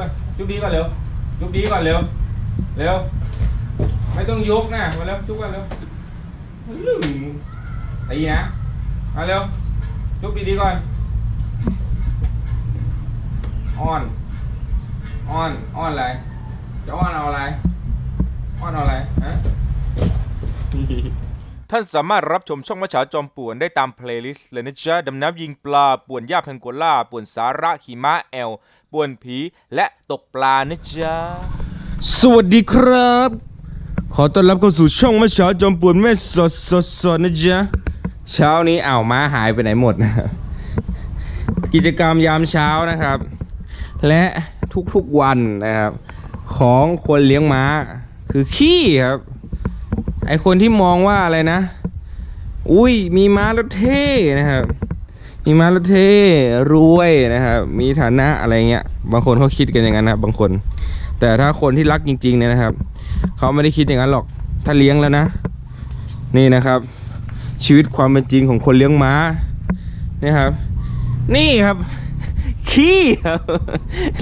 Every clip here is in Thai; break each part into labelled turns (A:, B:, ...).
A: ก่อนยุบดีก่อนเร็วจุ๊บดีก่อนเร็วเร็วไม่ต้องยกนะมาแล้วจุบก่อนเร็วลืมตีนะมาเร็วจุบดีๆก่อนอ้อนอ้อนอ้อนอะไรจะอ้อนเอาอะไรอ้อนเอาอะไรฮะท่านสามารถรับชมช่องมะฉาจอมป่วนได้ตามเพลย์ลิสต์เลยนะจ๊ะดำน้ำยิงปลาป่วนหญ้าแพงโกล่าป่วนสาระขีม้าแอล ป่วนผีและตกปลานะจ๊ะ สวัสดีครับ ขอต้อนรับเข้าสู่ช่องมะฉาจอมป่วนแม่สดสดสดนะจ๊ะ เช้านี้อ้าวม้าหายไปไหนหมดนะครับกิจกรรมยามเช้านะครับ และทุกๆวันนะครับ ของคนเลี้ยงม้า คือขี้ครับ ไอคนที่มองว่าอะไรนะ อุ้ยมีม้าแล้วเท่นะครับ มีมาแล้วเท่รวยนะครับมีฐานะอะไรเงี้ย บางคนเขาคิดกันอย่างนั้นนะครับบางคน แต่ถ้าคนที่รักจริงๆเนี่ยนะครับเขาไม่ได้คิดอย่างนั้นหรอกถ้าเลี้ยงแล้วนะ นี่นะครับ ชีวิตความเป็นจริงของคนเลี้ยงม้านี่ครับ นี่ครับ ขี้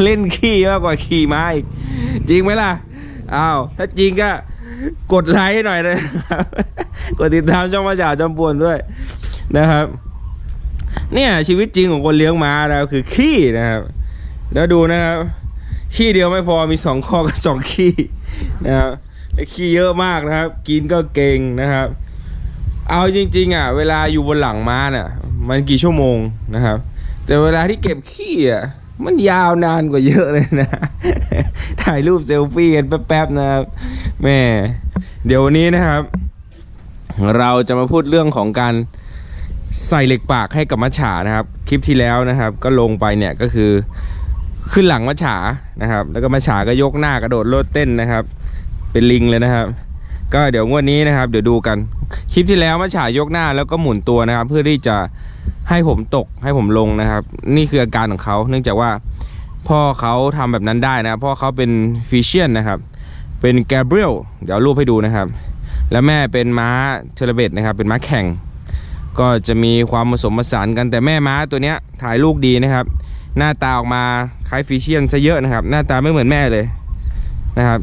A: เล่นขี้มากกว่าขี่ม้าอีกจริงไหมล่ะอ้าวถ้าจริงก็กดไลค์ให้หน่อยนะครับกดติดตามช่องมาจ่าจอมปวนด้วยนะครับ เนี่ยชีวิตจริงของคนเลี้ยงม้านะครับคือขี้นะครับ แล้วดูนะครับ ขี้เดียวไม่พอมีสองข้อกับสองขี้นะครับและขี้เยอะมากนะครับ กินก็เก่งนะครับ เอาจริง ๆ อะ เวลาอยู่บนหลังม้าน่ะ มันกี่ชั่วโมงนะครับ แต่เวลาที่เก็บขี้อะมันยาวนานกว่าเยอะเลยนะ ถ่ายรูปเซลฟี่กันแป๊บๆนะครับแม่เดี๋ยววันนี้นะครับ เราจะมาพูดเรื่องของการ ใส่เหล็กปากให้กับมัจฉานะครับ คลิปที่แล้วนะครับ ก็ลงไปเนี่ยก็คือขึ้นหลังมัจฉานะครับ แล้วก็มัจฉาก็ยกหน้ากระโดดโลดเต้นนะครับ เป็นลิงเลยนะครับ ก็เดี๋ยวงวดนี้นะครับ เดี๋ยวดูกันคลิปที่แล้วมัจฉายกหน้าแล้วก็หมุนตัวนะครับ เพื่อที่จะให้ผมตกให้ผมลงนะครับ นี่คืออาการของเขาเนื่องจากว่าพ่อเขาทำแบบนั้นได้นะครับพ่อเขาเป็นฟิเชียนนะครับ เป็นแกเบรียลเดี๋ยวรูปให้ดูนะครับ และแม่เป็นม้าเทเลเบตนะครับ เป็นม้าแข่ง ก็จะมีความผสมผสานกันแต่แม่ม้าตัวเนี้ยถ่ายลูกดีนะครับ หน้าตาออกมาคล้ายฟิเชียนซะเยอะนะครับ หน้าตาไม่เหมือนแม่เลยนะครับ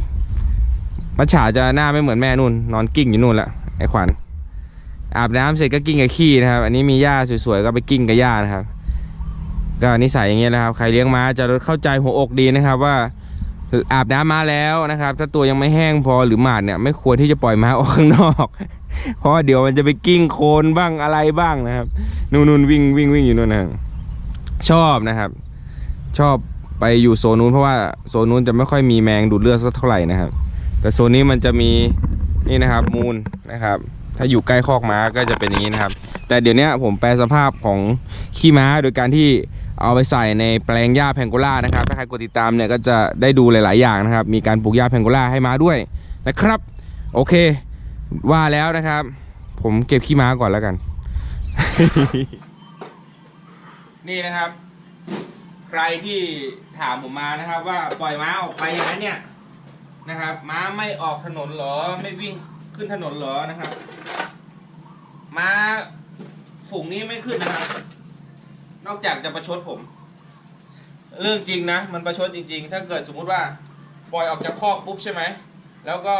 A: มัจฉาจะหน้าไม่เหมือนแม่นู่น นอนกิ้งอยู่นู่นละไอ้ขวัญอาบน้ำเสร็จก็กิ้งกับขี้นะครับ อันนี้มีหญ้าสวยๆก็ไปกิ้งกับหญ้านะครับ ก็นิสัยอย่างเงี้ยนะครับ ใครเลี้ยงม้าจะเข้าใจหัวอกดีนะครับว่าอาบน้ำมาแล้วนะครับ ถ้าตัวยังไม่แห้งพอหรือหมาดเนี่ยไม่ควรที่จะปล่อยม้าออกข้างนอก เพราะว่าเดี๋ยวมันจะไปกิ้งโคลนบ้างอะไรบ้างนะครับ นู่นนู่นวิ่งวิ่งวิ่งอยู่นู่นนะชอบนะครับ ชอบไปอยู่โซนนู้นเพราะว่าโซนนู้นจะไม่ค่อยมีแมงดูดเลือดสักเท่าไหร่นะครับ แต่โซนนี้มันจะมีนี่นะครับมูลนะครับ ถ้าอยู่ใกล้คอกม้าก็จะเป็นอย่างนี้นะครับ แต่เดี๋ยวนี้ผมแปลสภาพของขี้ม้าโดยการที่เอาไปใส่ในแปลงหญ้าแพงโกล่านะครับถ้าใครกดติดตามเนี่ยก็จะได้ดูหลาย ๆ อย่างนะครับ มีการปลูกหญ้าแพงโกล่าให้ม้าด้วยนะครับ โอเค ว่าแล้วนะครับ ผมเก็บขี้ม้าก่อนแล้วกัน นี่นะครับ ใครที่ถามผมมานะครับ ว่าปล่อยม้าออกไปอย่างนั้นเนี่ยนะครับ ม้าไม่ออกถนนหรอ ไม่วิ่งขึ้นถนนหรอนะครับ ม้าฝูงนี้ไม่ขึ้นนะครับ นอกจากจะประชดผม เรื่องจริงนะ มันประชดจริง ๆ ถ้าเกิดสมมุติว่า ปล่อยออกจากคอกปุ๊บใช่ไหม แล้วก็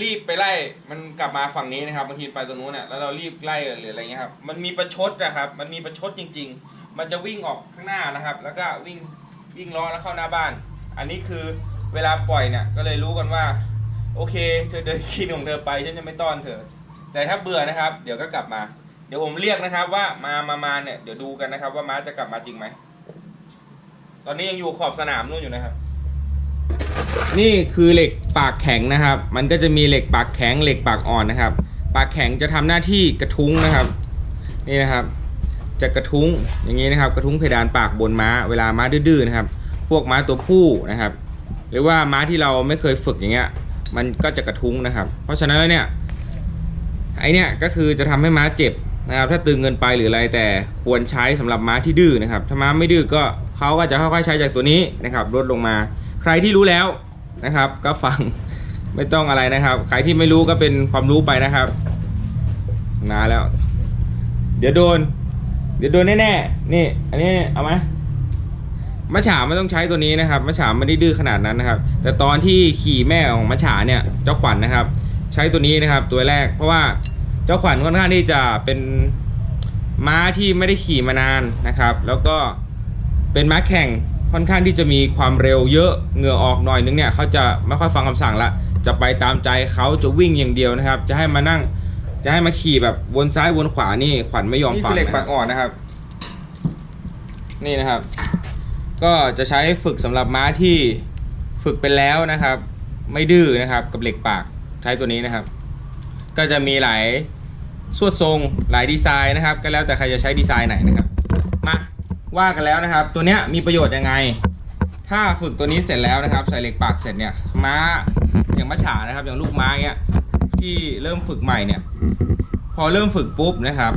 A: รีบไปไล่มันกลับมาฝั่งนี้นะครับบางทีไปตรงนู้นเนี่ยแล้วเรารีบไล่หรืออะไรเงี้ยครับมันมีประชดนะครับ มันมีประชดจริง ๆ มันจะวิ่งออกข้างหน้านะครับ แล้วก็วิ่งวิ่งล้อแล้วเข้าหน้าบ้าน อันนี้คือเวลาปล่อยเนี่ยก็เลยรู้กันว่า โอเค เธอเดินกินของเธอไปฉันจะไม่ต้อนเธอ แต่ถ้าเบื่อนะครับ เดี๋ยวก็กลับมา เดี๋ยวผมเรียกนะครับว่ามามามาเนี่ยเดี๋ยวดูกันนะครับ ว่าม้าจะกลับมาจริงไหมตอนนี้ยังอยู่ขอบสนามนู่นอยู่นะครับ นี่คือเหล็กปากแข็งนะครับ มันก็จะมีเหล็กปากแข็งเหล็กปากอ่อนนะครับ ปากแข็งจะทำหน้าที่กระทุ้งนะครับ นี่นะครับ จะกระทุ้งอย่างนี้นะครับ กระทุ้งเพดานปากบนม้า เวลาม้าดื้อๆนะครับ พวกม้าตัวผู้นะครับ หรือว่าม้าที่เราไม่เคยฝึกอย่างเงี้ย มันก็จะกระทุ้งนะครับ เพราะฉะนั้นแล้วเนี่ย ไอเนี่ยก็คือจะทำให้ม้าเจ็บนะครับ ถ้าตึงเงินไปหรืออะไรแต่ควรใช้สำหรับม้าที่ดื้อนะครับ ถ้าม้าไม่ดื้อก็เขาก็จะค่อยๆใช้จากตัวนี้นะครับลดลงมา ใครที่รู้แล้ว นะครับ ก็ฟังไม่ต้องอะไรนะครับ ใครที่ไม่รู้ก็เป็นความรู้ไปนะครับมาแล้ว เดี๋ยวโดน เดี๋ยวโดนแน่ๆนี่ อันนี้เอาไหมมัจฉาไม่ต้องใช้ตัวนี้นะครับมัจฉาไม่ได้ดื้อขนาดนั้นนะครับ แต่ตอนที่ขี่แม่ของมัจฉาเนี่ยเจ้าขวัญนะครับ ใช้ตัวนี้นะครับตัวแรก เพราะว่าเจ้าขวัญค่อนข้างที่จะเป็นม้าที่ไม่ได้ขี่มานานนะครับ แล้วก็เป็นม้าแข่ง ค่อนข้างที่จะมีความเร็วเยอะเหงื่อออกหน่อยนึงเนี่ยเขาจะไม่ค่อยฟังคำสั่งละจะไปตามใจเขาจะวิ่งอย่างเดียวนะครับ จะให้มานั่ง จะให้มาขี่แบบวนซ้ายวนขวานี่ขวัญไม่ยอมฟังนี่คือเหล็กปักอ่อนนะครับ นี่นะครับ ก็จะใช้ฝึกสำหรับม้าที่ฝึกไปแล้วนะครับ ไม่ดื้อนะครับกับเหล็กปากใช้ตัวนี้นะครับ ก็จะมีหลายสวดทรงหลายดีไซน์นะครับ ก็แล้วแต่ใครจะใช้ดีไซน์ไหนนะครับ มา ว่ากันแล้วนะครับ ตัวเนี้ยมีประโยชน์ยังไง ถ้าฝึกตัวนี้เสร็จแล้วนะครับ ใส่เหล็กปากเสร็จเนี่ยม้าอย่างม้าฉานะครับ อย่างลูกม้าเงี้ยที่เริ่มฝึกใหม่เนี่ย พอเริ่มฝึกปุ๊บนะครับ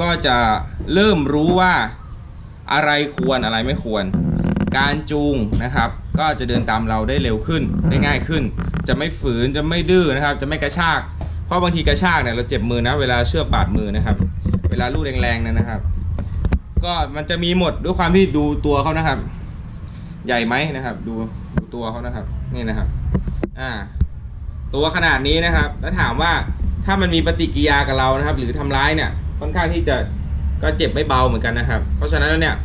A: ก็จะเริ่มรู้ว่าอะไรควรอะไรไม่ควร การจูงนะครับ ก็จะเดินตามเราได้เร็วขึ้นได้ง่ายขึ้น จะไม่ฝืนจะไม่ดื้อนะครับ จะไม่กระชากเพราะบางทีกระชากเนี่ยเราเจ็บมือนะ เวลาเชือกบาดมือนะครับ เวลาลูดแรงๆเนยนะครับ ก็มันจะมีหมดด้วยความที่ดูตัวเขานะครับ ใหญ่ไหมนะครับ ดูดูตัวเขานะครับ นี่นะครับ อ่า ตัวขนาดนี้นะครับ แล้วถามว่าถ้ามันมีปฏิกิริยากับเรานะครับ หรือทำร้ายเนี่ย ค่อนข้างที่จะก็เจ็บไม่เบาเหมือนกันนะครับ เพราะฉะนั้นแล้วเนี่ย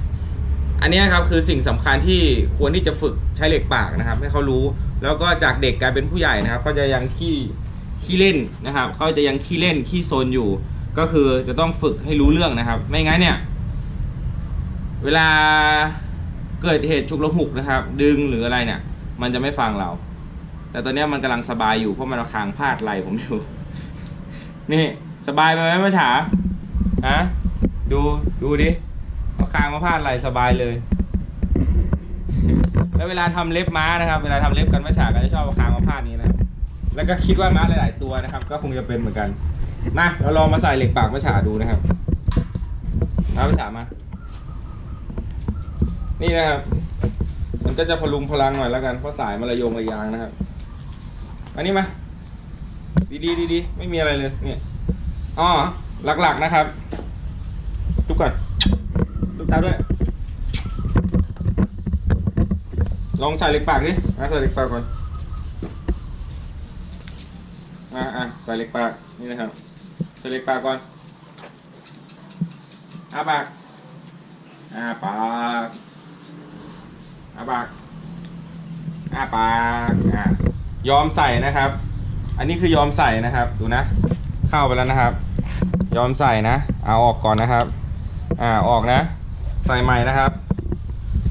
A: อันนี้ครับคือสิ่งสำคัญที่ควรที่จะฝึกใช้เหล็กปากนะครับ ให้เขารู้ แล้วก็จากเด็กกลายเป็นผู้ใหญ่นะครับเขาจะยังขี้ขี้เล่นนะครับเขาจะยังขี้เล่นขี้โซนอยู่ ก็คือจะต้องฝึกให้รู้เรื่องนะครับ ไม่งั้นเนี่ย เวลาเกิดเหตุฉุกละหุกนะครับ ดึงหรืออะไรเนี่ย มันจะไม่ฟังเรา แต่ตอนนี้มันกำลังสบายอยู่เพราะมันเอาคางพาดไหลผมอยู่ นี่สบายไปไหมมาฉาฮะดูดูดิเอาคางมาพาดไหลสบายเลย แล้วเวลาทำเล็บม้านะครับ เวลาทำเล็บกันมาฉาก็จะชอบเอาคางมาพาดนี้นะแล้วก็คิดว่าม้าหลาย ๆ ตัวนะครับ ก็คงจะเป็นเหมือนกันมาเราลองมาใส่เหล็กปากมาฉาดูนะครับมามาฉามา นี่นะครับ มันก็จะพลุงพลังหน่อยแล้วกันเพราะสายมันระยงระยางนะครับ อันนี้มาดีดีดีดีไม่มีอะไรเลยเนี่ยอ๋อหลักๆนะครับทุกก่อนทุกตาด้วย ลองใส่เหล็กปากสิอะใส่เหล็กปากก่อนอะอะใส่เหล็กปากนี่นะครับใส่เหล็กปากก่อนอาปากอาปาก อาปากอาปากอะยอมใส่นะครับ อันนี้คือยอมใส่นะครับ ดูนะ เข้าไปแล้วนะครับ ยอมใส่นะ เอาออกก่อนนะครับ อ่าออกนะ ใส่ใหม่นะครับ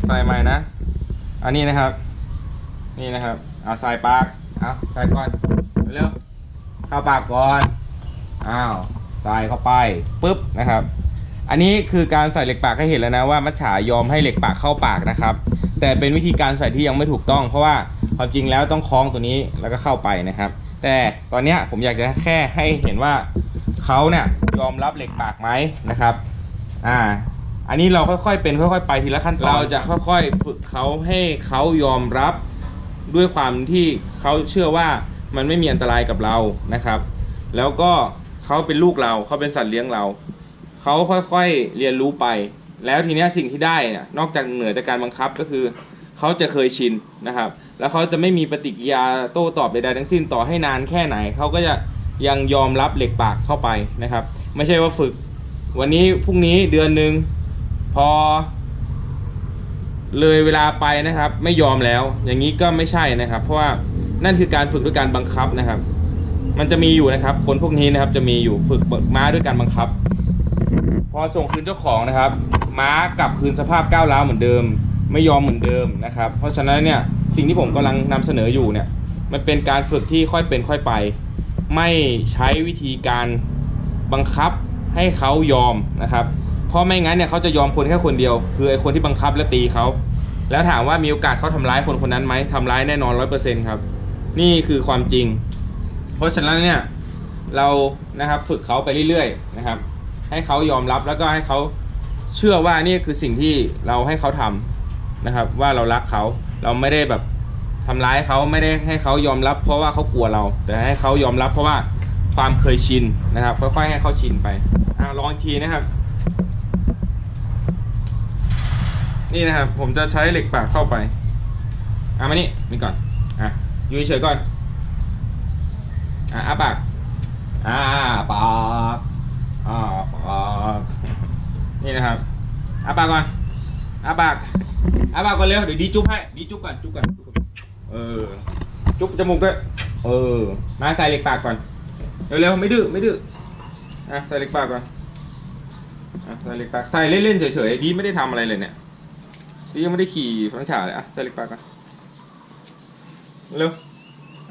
A: ใส่ใหม่นะ อันนี้นะครับ นี่นะครับเอาใส่ปากเอาใส่ก่อนเร็วเข้าปากก่อนอ้าวใส่เข้าไปปุ๊บนะครับ อันนี้คือการใส่เหล็กปากให้เห็นแล้วนะว่ามัจฉายอมให้เหล็กปากเข้าปากนะครับ แต่เป็นวิธีการใส่ที่ยังไม่ถูกต้อง เพราะว่าความจริงแล้วต้องคล้องตัวนี้แล้วก็เข้าไปนะครับ แต่ตอนนี้ผมอยากจะแค่ให้เห็นว่าเขาเนี่ยยอมรับเหล็กปากไหมนะครับอ่าอันนี้เราค่อยๆเป็นค่อยๆไปทีละขั้นตอนเราจะค่อยๆฝึกเขาให้เขายอมรับด้วยความที่เขาเชื่อว่ามันไม่มีอันตรายกับเรานะครับ แล้วก็เขาเป็นลูกเราเขาเป็นสัตว์เลี้ยงเรา เขาค่อยๆเรียนรู้ไป แล้วทีเนี้ยสิ่งที่ได้เนี่ยนอกจากเหนือจากการบังคับก็คือ เขาจะเคยชินนะครับ แล้วเขาจะไม่มีปฏิกิริยาโต้ตอบใดๆทั้งสิ้นต่อให้นานแค่ไหน เขาก็จะยังยอมรับเหล็กปากเข้าไปนะครับ ไม่ใช่ว่าฝึก วันนี้พรุ่งนี้เดือนหนึ่งพอ เลยเวลาไปนะครับ ไม่ยอมแล้ว อย่างนี้ก็ไม่ใช่นะครับ เพราะว่านั่นคือการฝึกด้วยการบังคับนะครับ มันจะมีอยู่นะครับ คนพวกนี้นะครับจะมีอยู่ฝึกม้าด้วยการบังคับ พอส่งคืนเจ้าของนะครับ ม้ากลับคืนสภาพก้าวร้าวเหมือนเดิม ไม่ยอมเหมือนเดิมนะครับ เพราะฉะนั้นเนี่ยสิ่งที่ผมกำลังนำเสนออยู่เนี่ยมันเป็นการฝึกที่ค่อยเป็นค่อยไป ไม่ใช้วิธีการบังคับให้เขายอมนะครับ เพราะไม่งั้นเนี่ยเขาจะยอมคนแค่คนเดียว คือไอ้คนที่บังคับและตีเขาแล้วถามว่ามีโอกาสเขาทำร้ายคนคนนั้นไหมทำร้ายแน่นอนร้อยเปอร์เซ็นต์ครับ นี่คือความจริง เพราะฉะนั้นเนี่ยเรานะครับฝึกเขาไปเรื่อยๆนะครับ ให้เขายอมรับแล้วก็ให้เขา เชื่อว่านี่คือสิ่งที่เราให้เขาทำนะครับ ว่าเรารักเขาเราไม่ได้แบบทำร้ายเขาไม่ได้ให้เขายอมรับ เพราะว่าเขากลัวเรา แต่ให้เขายอมรับเพราะว่าความเคยชินนะครับ ค่อยๆให้เขาชินไปอ่าลองอีกทีนะครับ นี่นะครับ ผมจะใช้เหล็กปากเข้าไปอะมานี่นี่ก่อนอะอยู่เฉยก่อนอะอ้าปากอ่าปากอ่าปากนี่นะครับ อาปากก่อนอาปากอาปากก่อนเร็วเดี๋ยวดีจุ๊บให้ดีจุ๊บก่อนจุ๊บก่อนจุ๊บก่อนเออ จุ๊บจมูกด้วยเออ มาใส่เหล็กปากก่อนเร็วๆไม่ดื้อไม่ดื้ออะใส่เหล็กปากก่อนอะใส่เหล็กปากใส่เล่นๆเฉยๆดีไม่ได้ทำอะไรเลยเนี่ยพี่ยังไม่ได้ขี่ฟังฉาเลยอะใส่เหล็กปากกันเร็ว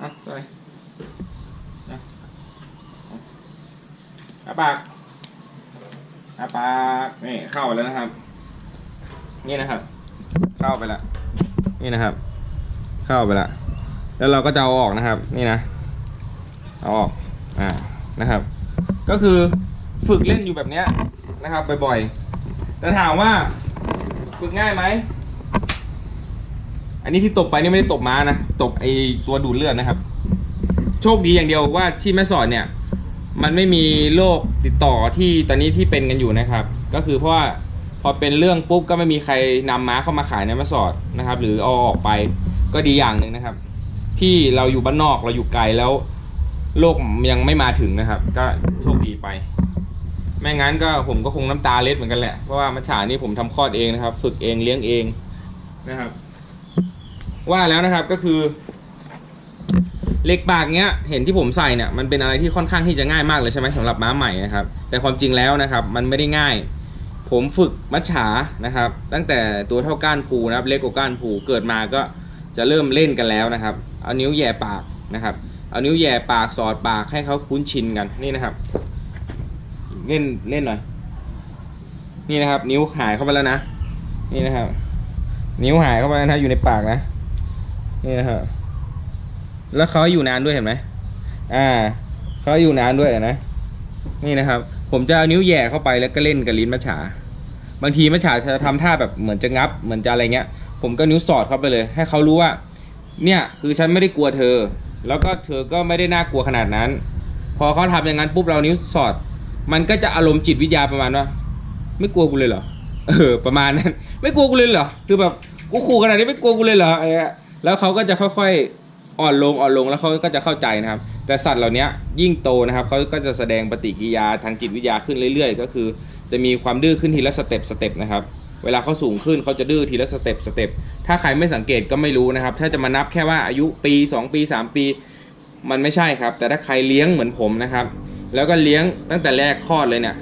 A: อะใส่อะอะปากอะปากนี่เข้าแล้วนะครับ นี่นะครับ เข้าไปแล้วนี่นะครับ เข้าไปแล้วแล้วเราก็จะเอาออกนะครับ นี่นะเอาออกอ่านะครับ ก็คือฝึกเล่นอยู่แบบเนี้ยนะครับบ่อยๆแต่ถามว่าฝึกง่ายไหมอันนี้ที่ตบไปนี่ไม่ได้ตบม้านะตบไอตัวดูดเลือดนะครับ โชคดีอย่างเดียวว่าที่แม่สอดเนี่ย มันไม่มีโรคติดต่อที่ตอนนี้ที่เป็นกันอยู่นะครับ ก็คือเพราะว่า อเป็นเรื่องปุ๊บก็ไม่มีใครนำม้าเข้ามาขายในแม่สอดนะครับ หรือเอาออกไปก็ดีอย่างหนึ่งนะครับ ที่เราอยู่บ้านนอกเราอยู่ไกลแล้วโรคยังไม่มาถึงนะครับ ก็โชคดีไปไม่งั้นก็ผมก็คงน้ำตาเล็ดเหมือนกันแหละ เพราะว่ามัจฉานี่ผมทำคลอดเองนะครับ ฝึกเองเลี้ยงเองนะครับ ว่าแล้วนะครับก็คือ เล็กปากเนี้ย เห็นที่ผมใส่เนี่ยมันเป็นอะไรที่ค่อนข้างที่จะง่ายมากเลยใช่ไหมสำหรับม้าใหม่นะครับ แต่ความจริงแล้วนะครับ มันไม่ได้ง่าย ผมฝึกมัจฉานะครับ ตั้งแต่ตัวเท่าก้านปูนะครับ เล็กกว่าก้านปูเกิดมาก็จะเริ่มเล่นกันแล้วนะครับ เอานิ้วแย่ปากนะครับ เอานิ้วแย่ปากสอดปากให้เขาคุ้นชินกันนี่นะครับ เล่นเล่นหน่อยนี่นะครับ นิ้วหายเข้าไปแล้วนะนี่นะครับ นิ้วหายเข้าไปแล้วนะอยู่ในปากนะนี่นะครับแล้วเขาอยู่นานด้วยเห็นไหมอ่าเขาอยู่นานด้วยนะ นี่นะครับ ผมจะเอานิ้วแย่เข้าไปแล้วก็เล่นกับลิ้นมัจฉา บางทีมัจฉาจะทำท่าแบบเหมือนจะงับ เหมือนจะอะไรเงี้ย ผมก็นิ้วสอดเข้าไปเลย ให้เขารู้ว่า เนี่ยคือฉันไม่ได้กลัวเธอ แล้วก็เธอก็ไม่ได้น่ากลัวขนาดนั้น พอเขาทำอย่างนั้นปุ๊บเรานิ้วสอด มันก็จะอารมณ์จิตวิทยาประมาณว่าไม่กลัวกูเลยเหรอ เออ ประมาณนั้น ไม่กลัวกูเลยเหรอ คือแบบกูขู่ขนาดนี้ไม่กลัวกูเลยเหรอไอ้แล้วเขาก็จะค่อยๆอ่อนลงอ่อนลงแล้วเขาก็จะเข้าใจนะครับ แต่สัตว์เหล่านี้ยิ่งโตนะครับเขาก็จะแสดงปฏิกิริยาทางจิตวิทยาขึ้นเรื่อยๆ ก็คือ จะมีความดื้อขึ้นทีละสเต็ปสเต็ปนะครับเวลาเขาสูงขึ้นเขาจะดื้อทีละสเต็ปสเต็ปถ้าใครไม่สังเกตก็ไม่รู้นะครับ ถ้าจะมานับแค่ว่าอายุปี 2 ปี 3 ปี มันไม่ใช่ครับ แต่ถ้าใครเลี้ยงเหมือนผมนะครับ แล้วก็เลี้ยงตั้งแต่แรกคลอดเลยเนี่ย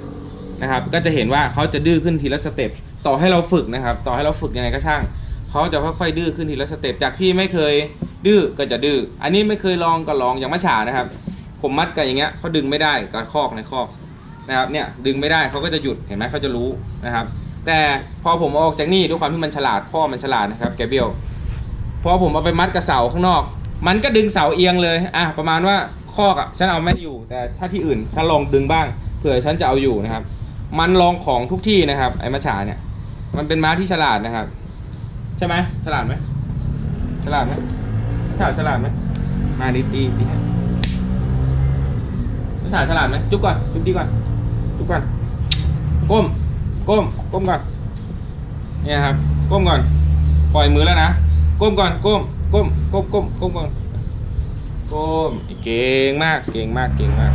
A: นะครับ ก็จะเห็นว่าเขาจะดื้อขึ้นทีละสเต็ปต่อให้เราฝึกนะครับ ต่อให้เราฝึกยังไงก็ช่างเขาจะค่อยๆดื้อขึ้นทีละสเต็ปจากที่ไม่เคย ดื้อก็จะดื้ออันนี้ไม่เคยลองก็ลองอย่างมัฉานะครับ ผมมัดกันอย่างเงี้ยเขาดึงไม่ได้กับคอกในคอกนะครับเนี่ยดึงไม่ได้เขาก็จะหยุดเห็นไหมเขาจะรู้นะครับ แต่พอผมเอาออกจากนี่ด้วยความที่มันฉลาดพ่อมันฉลาดนะครับแกเบลพอผมเอาไปมัดกับเสาข้างนอก มันก็ดึงเสาเอียงเลยอะประมาณว่าคอกอะฉันเอาไม่อยู่ แต่ถ้าที่อื่นฉันลองดึงบ้างเผื่อฉันจะเอาอยู่นะครับ มันลองของทุกที่นะครับ ไอ้มัฉาเนี่ยมันเป็นม้าที่ฉลาดนะครับ ใช่ไหมฉลาดไหมฉลาดไหม มัจฉาฉลาดไหมมาดีดีดีให้มัจฉาฉลาดไหมจุ๊บก่อนจุ๊บดีก่อนจุ๊บก่อนก้มก้มก้มก่อนเนี่ยครับก้มก่อนปล่อยมือแล้วนะก้มก่อนก้มก้มก้มก้มก้มก่อนก้มเก่งมากเก่งมากเก่งมาก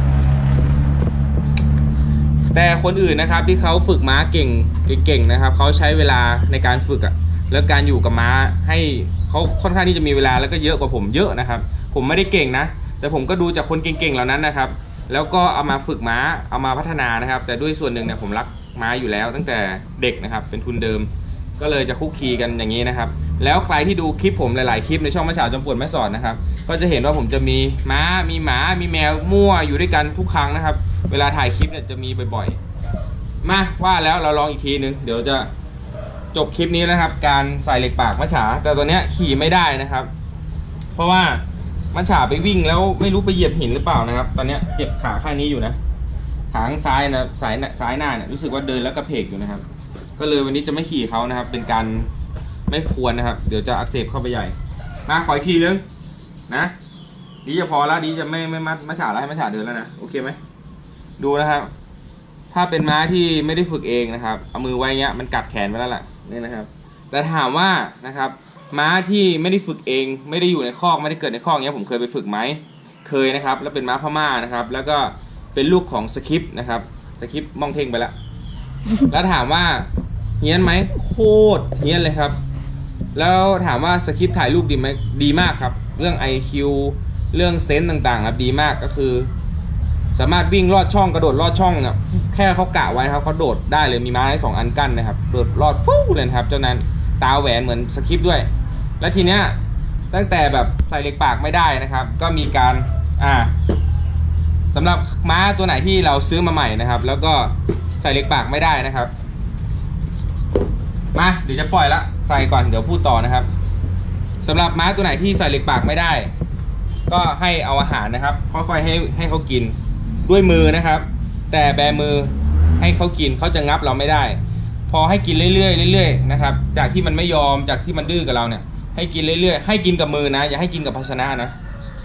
A: แต่คนอื่นนะครับที่เขาฝึกม้าเก่งเก่งๆนะครับเขาใช้เวลาในการฝึกอะแล้วการอยู่กับม้าให้ เขาค่อนข้างที่จะมีเวลาแล้วก็เยอะกว่าผมเยอะนะครับ ผมไม่ได้เก่งนะ แต่ผมก็ดูจากคนเก่งๆเหล่านั้นนะครับ แล้วก็เอามาฝึกม้าเอามาพัฒนานะครับ แต่ด้วยส่วนหนึ่งเนี่ยผมรักม้าอยู่แล้ว ตั้งแต่เด็กนะครับเป็นทุนเดิม ก็เลยจะคุกคีกันอย่างนี้นะครับ แล้วใครที่ดูคลิปผมหลายๆคลิปในช่องมะฉาวจอมปวดแม่สอดนะครับ ก็จะเห็นว่าผมจะมีม้ามีหมา มีแมวมั่วอยู่ด้วยกันทุกครั้งนะครับ เวลาถ่ายคลิปเนี่ยจะมีบ่อยๆ มาว่าแล้วเราลองอีกทีนึงเดี๋ยวจะ จบคลิปนี้นะครับ การใส่เหล็กปากมะฉา แต่ตัวเนี้ยขี่ไม่ได้นะครับ เพราะว่ามัจฉาไปวิ่งแล้วไม่รู้ไปเหยียบหินหรือเปล่านะครับ ตอนเนี้ยเจ็บขาข้างนี้อยู่นะขางซ้ายนะสายซ้ายหน้าเนี่ยรู้สึกว่าเดินแล้วกระเพกอยู่นะครับ ก็เลยวันนี้จะไม่ขี่เขานะครับ เป็นการไม่ควรนะครับ เดี๋ยวจะอักเสบเข้าไปใหญ่มาขออีกทีนึงนะดีจะพอแล้วดีจะไม่ไม่มัดมัจฉาแล้วให้มัจฉาเดินแล้วนะโอเคไหมดูนะครับ ถ้าเป็นม้าที่ไม่ได้ฝึกเองนะครับ เอามือไว้เงี้ยมันกัดแขนไว้แล้วล่ะ นี่นะครับ แต่ถามว่านะครับ ม้าที่ไม่ได้ฝึกเอง ไม่ได้อยู่ในคอกไม่ได้เกิดในคอกเนี้ยผมเคยไปฝึกไหมเคยนะครับ แล้วเป็นม้าพม่านะครับ แล้วก็เป็นลูกของสคริปต์นะครับสคริปต์มองเท่งไปแล้วแล้วถามว่าเฮี้ยนไหมโคตรเฮี้ยนเลยครับ แล้วถามว่าสคริปต์ถ่ายรูปดีไหมดีมากครับ เรื่อง IQ เรื่องเซนส์ต่างๆ ครับดีมากก็คือ สามารถวิ่งลอดช่องกระโดดลอดช่องอะแค่เขากะไว้ครับเขาโดดได้เลยมีไม้สองอันกั้นนะครับโดดลอดฟู้เลยนะครับ เจ้านั้นตาแหวนเหมือนสคริปต์ด้วย แล้วทีเนี้ยตั้งแต่แบบใส่เหล็กปากไม่ได้นะครับ ก็มีการอ่าสำหรับม้าตัวไหนที่เราซื้อมาใหม่นะครับ แล้วก็ใส่เหล็กปากไม่ได้นะครับ มาเดี๋ยวจะปล่อยละใส่ก่อนเดี๋ยวพูดต่อนะครับสำหรับม้าตัวไหนที่ใส่เหล็กปากไม่ได้ ก็ให้เอาอาหารนะครับ ค่อยๆให้ให้เขากิน ด้วยมือนะครับ แต่แบมือให้เขากินเขาจะงับเราไม่ได้ พอให้กินเรื่อยๆเรื่อยๆนะครับ จากที่มันไม่ยอมจากที่มันดื้อกับเราเนี่ย ให้กินเรื่อยๆให้กินกับมือนะ อย่าให้กินกับภาชนะนะ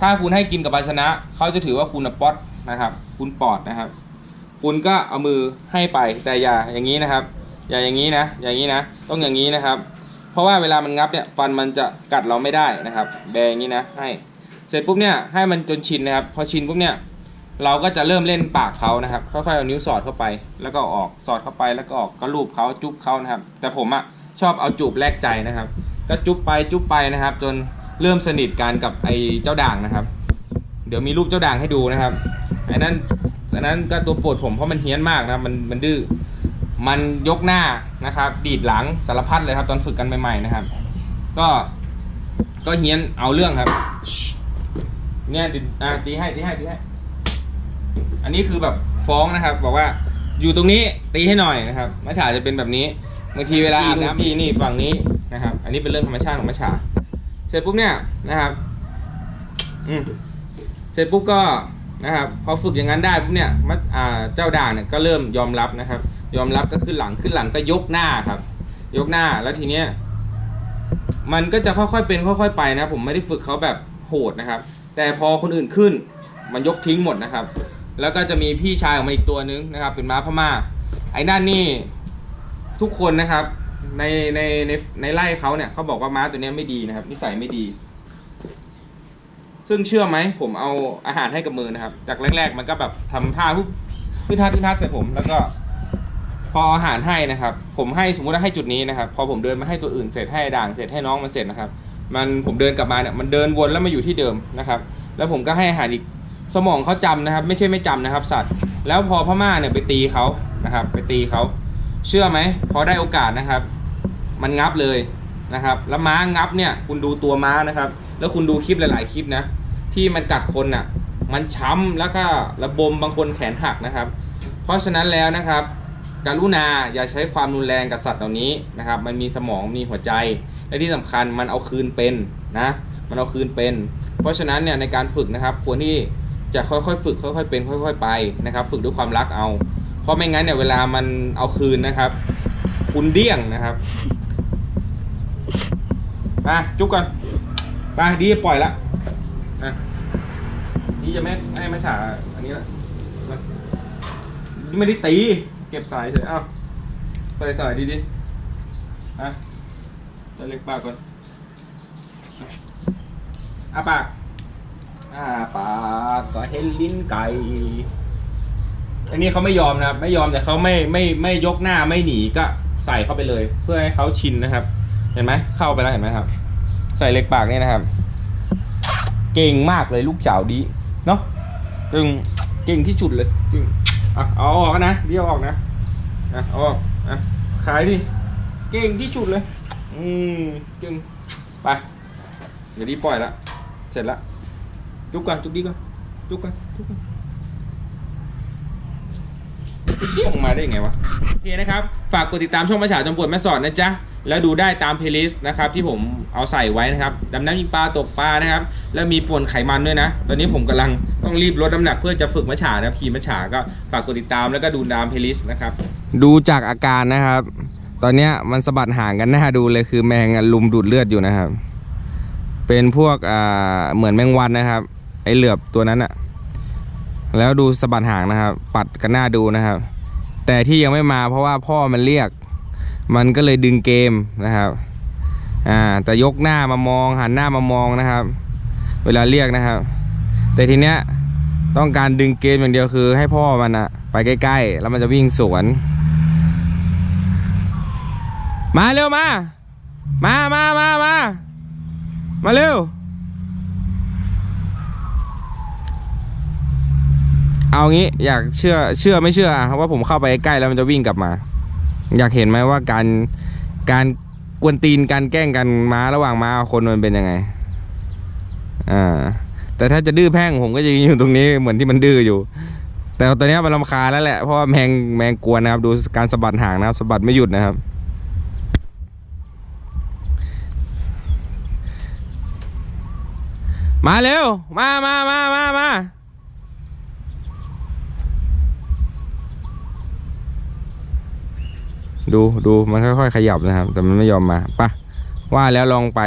A: ถ้าคุณให้กินกับภาชนะเขาจะถือว่าคุณป๊อตนะครับ คุณปอดนะครับ คุณก็เอามือให้ไปแต่อย่าอย่างนี้นะครับ อย่าอย่างนี้นะ อย่างนี้นะ ต้องอย่างนี้นะครับ เพราะว่าเวลามันงับเนี่ยฟันมันจะกัดเราไม่ได้นะครับ แบอย่างนี้นะ ให้ เสร็จปุ๊บเนี่ยให้มันจนชินนะครับ พอชินปุ๊บเนี่ย เราก็จะเริ่มเล่นปากเขานะครับ ค่อยๆเอานิ้วสอดเข้าไป แล้วก็ออกสอดเข้าไปแล้วก็ออกก็ลูบเขาจุ๊บเขานะครับ แต่ผมอะชอบเอาจูบแลกใจนะครับ ก็จุ๊บไปจุ๊บไปนะครับ จนเริ่มสนิทกันกับไอ้เจ้าด่างนะครับ เดี๋ยวมีรูปเจ้าด่างให้ดูนะครับไอ้นั้นอันนั้นก็ตัวโปรดผมเพราะมันเฮี้ยนมากนะครับมันมันดื้อมันยกหน้านะครับ ดีดหลังสารพัดเลยครับ ตอนฝึกกันใหม่ๆนะครับ ก็ก็เฮี้ยนเอาเรื่องครับ เนี่ยอะตีให้ตีให้ตีให้ อันนี้คือแบบฟ้องนะครับ บอกว่าอยู่ตรงนี้ตีให้หน่อยนะครับมัจฉาจะเป็นแบบนี้บางทีเวลาอาบน้ำทีนี่ฝั่งนี้นะครับ อันนี้เป็นเรื่องธรรมชาติของมัจฉาเสร็จปุ๊บเนี่ยนะครับอืมเสร็จปุ๊บก็นะครับพอฝึกอย่างนั้นได้ปุ๊บเนี่ยมัดอ่าเจ้าด่างเนี่ยก็เริ่มยอมรับนะครับ ยอมรับก็ขึ้นหลังขึ้นหลังก็ยกหน้าครับ ยกหน้าแล้วทีเนี้ยมันก็จะค่อยๆเป็นค่อยๆไปนะ ผมไม่ได้ฝึกเขาแบบโหดนะครับ แต่พอคนอื่นขึ้นมันยกทิ้งหมดนะครับ แล้วก็จะมีพี่ชายออกมาอีกตัวนึงนะครับ เป็นม้าพม่า ไอ้นั่นนี่ทุกคนนะครับ ในในในในไล่เขาเนี่ยเขาบอกว่าม้าตัวนี้ไม่ดีนะครับ นิสัยไม่ดี ซึ่งเชื่อไหมผมเอาอาหารให้กับมือนะครับ จากแรก ๆ มันก็แบบทำท่าปุ๊บพื้นท่าพื้นท่าใส่ผม แล้วก็พออาหารให้นะครับ ผมให้สมมุติว่าให้จุดนี้นะครับ พอผมเดินมาให้ตัวอื่นเสร็จให้ด่างเสร็จให้น้องมันเสร็จนะครับ มันผมเดินกลับมาเนี่ยมันเดินวนแล้วมาอยู่ที่เดิมนะครับ แล้วผมก็ให้อาหารอีก สมองเขาจำนะครับ ไม่ใช่ไม่จำนะครับ สัตว์ แล้วพอพม่าเนี่ยไปตีเขานะครับ ไปตีเขาเชื่อไหมพอได้โอกาสนะครับ มันงับเลยนะครับ แล้วม้างับเนี่ย คุณดูตัวม้านะครับ แล้วคุณดูคลิปหลาย ๆ คลิปนะ ที่มันกัดคนอะ มันช้ำแล้วก็ระบมบางคนแขนหักนะครับ เพราะฉะนั้นแล้วนะครับการุณาอย่าใช้ความรุนแรงกับสัตว์เหล่านี้นะครับ มันมีสมองมีหัวใจ และที่สำคัญมันเอาคืนเป็นนะ มันเอาคืนเป็น เพราะฉะนั้นเนี่ยในการฝึกนะครับควรที่ จะค่อยๆฝึกค่อยๆเป็นค่อย ๆ ไปนะครับ ฝึกด้วยความรักเอา เพราะไม่งั้นเนี่ยเวลามันเอาคืนนะครับ คุณเดี้ยงนะครับมาจุ๊บกันไปดีปล่อยละอะนี่จะไม่ให้ไม่ฉาอันนี้ละไม่ได้ตี เก็บสายเฉยเอ้าใส่สายดีดิอะเล็กปากก่อนอะอะปาก อ่าปากก็เห็นลิ้นไก่ อันนี้เขาไม่ยอมนะครับ ไม่ยอมแต่เขาไม่ไม่ไม่ยกหน้าไม่หนีก็ใส่เข้าไปเลย เพื่อให้เขาชินนะครับ เห็นไหมเข้าไปแล้วเห็นไหมครับ ใส่เล็กปากนี่นะครับ เก่งมากเลยลูกสาดีเนาะเก่งเก่งที่สุดเลยเก่งอะเอาออกนะเบี้ยวออกนะอะเอาออกอะขายดิเก่งที่สุดเลย อืมเก่งไปเดี๋ยวดีปล่อยละเสร็จละ จุกก่อนจุกดีก่อนจุกก่อนจุกก่อนเที่ยงมาได้ยังไงวะโอเคนะครับ ฝากกดติดตามช่องมาฉาจอมปวดแม่สอดนะจ๊ะ แล้วดูได้ตามเพลย์ลิสต์นะครับที่ผมเอาใส่ไว้นะครับดำน้ำยิงปลาตกปลานะครับ แล้วมีป่วนไขมันด้วยนะ ตอนนี้ผมกำลังต้องรีบลดน้ำหนักเพื่อจะฝึกมาฉานะครับขี่มาฉาก็ฝากกดติดตามแล้วก็ดูตามเพลย์ลิสต์นะครับ ดูจากอาการนะครับ ตอนเนี้มันสะบัดห่างกันน่าดูเลยคือแมงลุมดูดเลือดอยู่นะครับ เป็นพวกอ่าเหมือนแมงวันนะครับ ไอเหลือบตัวนั้นอะแล้วดูสะบัดหางนะครับ ปัดกันหน้าดูนะครับ แต่ที่ยังไม่มาเพราะว่าพ่อมันเรียก มันก็เลยดึงเกมนะครับ อ่า แต่ยกหน้ามามองหันหน้ามามองนะครับ เวลาเรียกนะครับ แต่ทีเนี้ยต้องการดึงเกมอย่างเดียวคือ ให้พ่อมันอะไปใกล้ๆ แล้วมันจะวิ่งสวน มาเร็วมา มามามามามาเร็ว เอางี้อยากเชื่อเชื่อไม่เชื่ออะว่าผมเข้าไปใกล้แล้วมันจะวิ่งกลับมา อยากเห็นไหมว่าการการกวนตีนการแกล้งกันม้าระหว่างม้าคนมันเป็นยังไงอ่าแต่ถ้าจะดื้อแพ่งผมก็จะยืนอยู่ตรงนี้เหมือนที่มันดื้ออยู่ แต่ตอนนี้มันลำคาญแล้วแหละเพราะว่าแมงแมงกวนนะครับ ดูการสะบัดหางนะครับสะบัดไม่หยุดนะครับมาเร็ว มามามามามา ดูดูมันค่อยๆขยับนะครับ แต่มันไม่ยอมมาปะว่าแล้วลองไป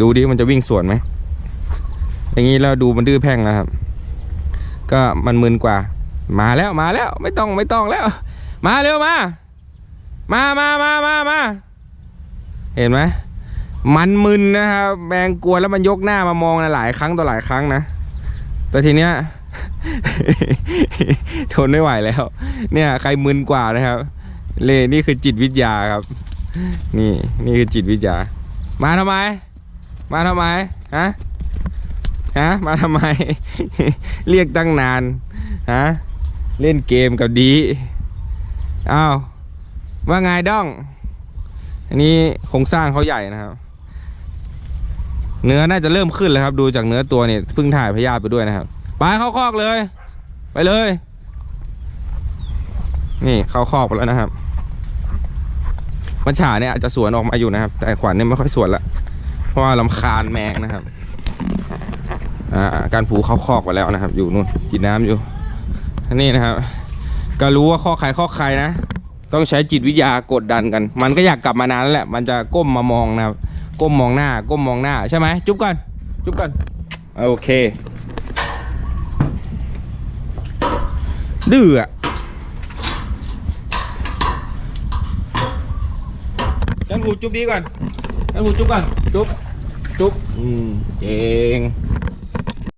A: ดูดิมันจะวิ่งสวนไหมอย่างนี้เราดูมันดื้อแพ่งนะครับ ก็มันมึนกว่า มาแล้วมาแล้ว ไม่ต้องไม่ต้องแล้ว มาเร็วมา มามามามามาเห็นไหมมันมึนนะครับแมงกลัวแล้วมันยกหน้ามามองนะหลายครั้งต่อหลายครั้งนะ แต่ทีเนี้ยทนไม่ไหวแล้ว เนี่ยใครมึนกว่านะครับ เลนี่คือจิตวิทยาครับ นี่นี่คือจิตวิทยา มาทำไม มาทำไมฮะฮะมาทำไม เรียกตั้งนานฮะเล่นเกมกับดีอ้าวว่าไงด้อง อันนี้โครงสร้างเขาใหญ่นะครับ เนื้อน่าจะเริ่มขึ้นแล้วครับ ดูจากเนื้อตัวเนี่ยเพิ่งถ่ายพยาธิไปด้วยนะครับไปเข้าคอกเลย ไปเลย นี่เข้าคอกไปแล้วนะครับ มัจฉาเนี่ยอาจจะสวนออกมาอยู่นะครับ แต่ขวัญเนี่ยไม่ค่อยสวนละเพราะว่าลำคาญแมงนะครับอ่าการผูเข้าคอกไปแล้วนะครับ อยู่นู่นกินน้ำอยู่อันนี่นะครับ ก็รู้ว่าข้อใครข้อใครนะต้องใช้จิตวิทยากดดันกัน มันก็อยากกลับมานานแล้วแหละ มันจะก้มมามองนะครับ ก้มมองหน้า ก้มมองหน้าใช่ไหมจุ๊บกัน จุ๊บกัน โอเค ดื้ออะ บูจุ๊บดีก่อนจันหูจุ๊บก่อนจุ๊บจุ๊บอืมเจ๋ง